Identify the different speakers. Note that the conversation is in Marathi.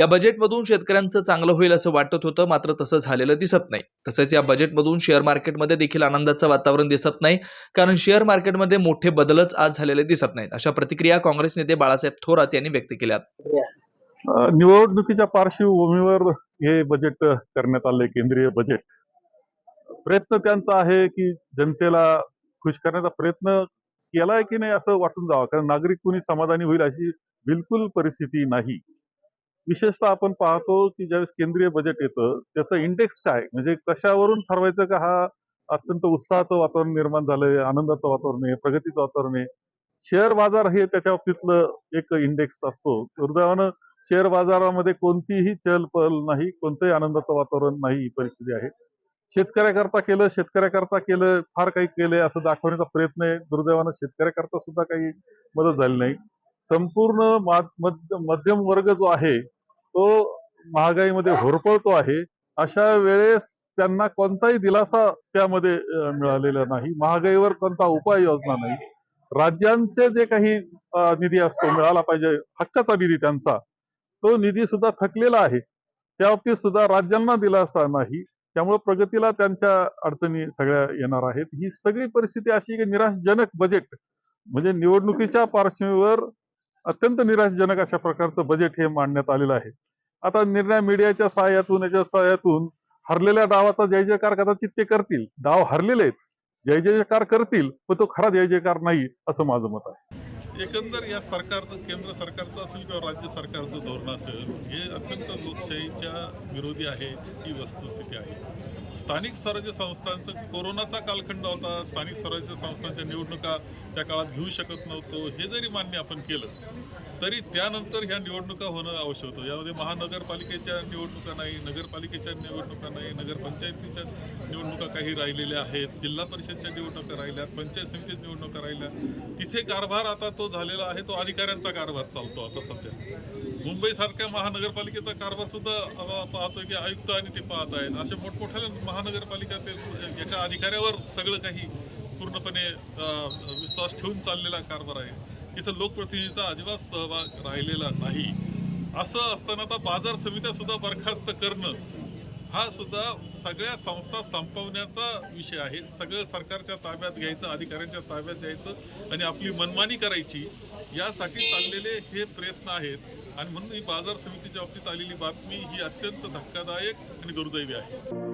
Speaker 1: या बजेटमधून शेतकऱ्यांचं चांगलं होईल असं वाटत होतं मात्र तसं झालेलं दिसत नाही. तसेच या बजेटमधून शेअर मार्केटमध्ये देखील आनंदाचं वातावरण दिसत नाही कारण शेअर मार्केटमध्ये मोठे बदलच आज झालेले दिसत नाहीत. अशा प्रतिक्रिया काँग्रेस नेते बाळासाहेब थोरात यांनी व्यक्त केल्यात
Speaker 2: निवडणुकीच्या पार्श्वभूमीवर हे बजेट करण्यात आले केंद्रीय बजेट प्रयत्न त्यांचा आहे की जनतेला खुश करण्याचा प्रयत्न केलाय की नाही असं वाटून जावं कारण नागरिक कुणी समाधानी होईल अशी बिलकुल परिस्थिती नाही. विशेषतः आपण पाहतो की ज्यावेळेस केंद्रीय बजेट येतं त्याचा इंडेक्स काय? म्हणजे कशावरून ठरवायचं का हा अत्यंत उत्साहाचं वातावरण निर्माण झालंय आनंदाचं वातावरण आहे प्रगतीचं वातावरण आहे? शेअर बाजार हे त्याच्या बाबतीतलं एक इंडेक्स असतो. दुर्दैवानं शेअर बाजारामध्ये कोणतीही चलपल नाही कोणतंही आनंदाचं वातावरण नाही ही परिस्थिती आहे. शेतकऱ्याकरता केलं शेतकऱ्याकरता केलं फार काही केलंय असं दाखवण्याचा प्रयत्न आहे. दुर्दैवानं शेतकऱ्याकरता सुद्धा काही मदत झाली नाही. संपूर्ण मध्यम वर्ग जो आहे तो महागाईमध्ये होरपळतो आहे अशा वेळेस त्यांना कोणताही दिलासा त्यामध्ये मिळालेला नाही. महागाईवर कोणता उपाययोजना नाही. राज्यांचे जे काही निधी असतो मिळाला पाहिजे हक्काचा निधी त्यांचा तो निधी सुद्धा थकलेला आहे. त्या बाबतीत सुद्धा राज्यांना दिलासा नाही. त्यामुळे प्रगतीला त्यांच्या अडचणी सगळ्या येणार आहेत. ही सगळी परिस्थिती अशी की निराशजनक बजेट म्हणजे निवडणुकीच्या पार्श्वभूमीवर अत्यंत निराशजनक अशा प्रकारचं बजेट हे मांडण्यात आलेलं आहे. आता निर्णय मीडियाच्या सहाय्यातून याच्या सहाय्यातून हरलेल्या डावाचा जय जयकार कदाचित ते करतील. डाव हरलेले आहेत. जय जयकार करतील पण तो खरा जय जयकार नाही असं माझं मत आहे.
Speaker 3: एकंदर या सरकारचं केंद्र सरकारचं असेल किंवा राज्य सरकारचं धोरण असेल हे अत्यंत लोकशाहीच्या विरोधी आहे ही वस्तुस्थिती आहे. स्थानिक स्वराज्य संस्थांचं कोरोनाचा कालखंड होता स्थानिक स्वराज्य संस्थांच्या निवडणुका त्या काळात घेऊ शकत नव्हतो हे जरी मान्य आपण केलं तरी त्यानंतर ह्या निवडणुका होणं आवश्यक होतं. यामध्ये महानगरपालिकेच्या निवडणुका नाही नगरपालिकेच्या निवडणुका नाही नगरपंचायतीच्या निवडणुका काही राहिलेल्या आहेत जिल्हा परिषदच्या निवडणुका राहिल्या पंचायत समितीच्या निवडणुका राहिल्या. तिथे कारभार आता तो झालेला आहे तो अधिकाऱ्यांचा कारभार चालतो आता सध्या. मुंबईसारख्या महानगरपालिकेचा कारभार सुद्धा पाहतोय की आयुक्त आणि ते पाहत आहेत. असे मोठमोठ्या महानगरपालिका ते याच्या अधिकाऱ्यावर सगळं काही पूर्णपणे विश्वास ठेवून चाललेला कारभार आहे. इथं लोकप्रतिनिधीचा अजिबात सहभाग राहिलेला नाही. असं असताना आता बाजार समित्या सुद्धा बरखास्त करणं हा सुद्धा सगळ्या संस्था संपवण्याचा विषय आहे. सगळं सरकारच्या ताब्यात घ्यायचं अधिकाऱ्यांच्या ताब्यात द्यायचं आणि आपली मनमानी करायची यासाठी चाललेले हे प्रयत्न आहेत. आणि म्हणून ही बाजार समितीच्या बाबतीत आलेली बातमी ही अत्यंत धक्कादायक आणि दुर्दैवी आहे.